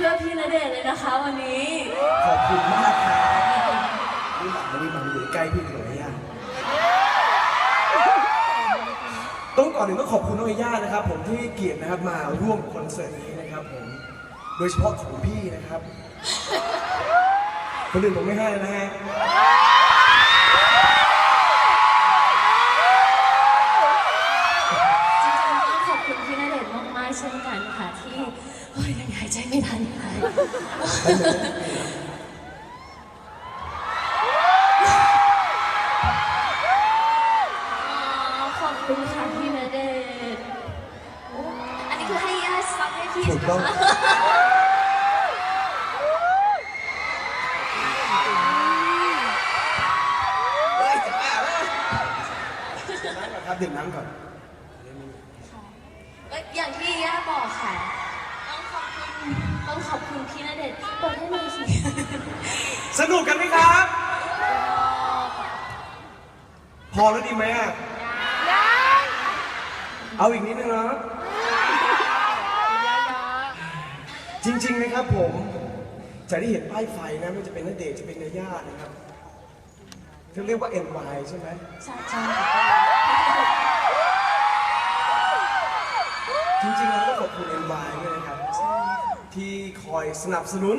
พื่อพี่ณเดชน์เลยนะคะวันนี้ขอบคุณมากครับนี่หลังไม่ได้มาอยู่ใกล้พี่เลยย่าต้องก่อนหนึ่งต้องขอบคุณน้องเอย่านะครับ ผมที่เกียรตินะครับมาร่วมคอนเสิร์ตนี้นะครับผมโดยเฉพาะของพี่นะครับคนอื่นผมไม่ให้นะฮะ เดชน์มากๆเช่นกันค่ะที่โอ้ยยังหายใจไม่ทันค่ะอ๋อขอบคุณค่ะพี่ณเดชน์โอ้อันนี้คือให้ย่าซับให้พี่ถูใช่กไหมต้อง คะเฮ้ยจะบ้าแล้วน้ำก่อนครับดื่มน้ำก่อน ก็อย่างที่ย่าบอกค่ะ ต้องขอบคุณต้องขอบคุณพี่ณเดชน์เปิดให้หน่อยสิสนุกกันไหมครับ พอแล้วดีไหมอะเอาอีกนิดนึงนะครับ จริงๆนะครับผมจะได้เห็นป้ายไฟนะไม่ว่าจะเป็นนเดชน์จะเป็นนายานะครับเขาเรียกว่า NY ใช่ไหม ใช่ใช่ จริงๆแล้วก็ขอบคุณ NY ด้วยนะครับ ที่คอยสนับสนุน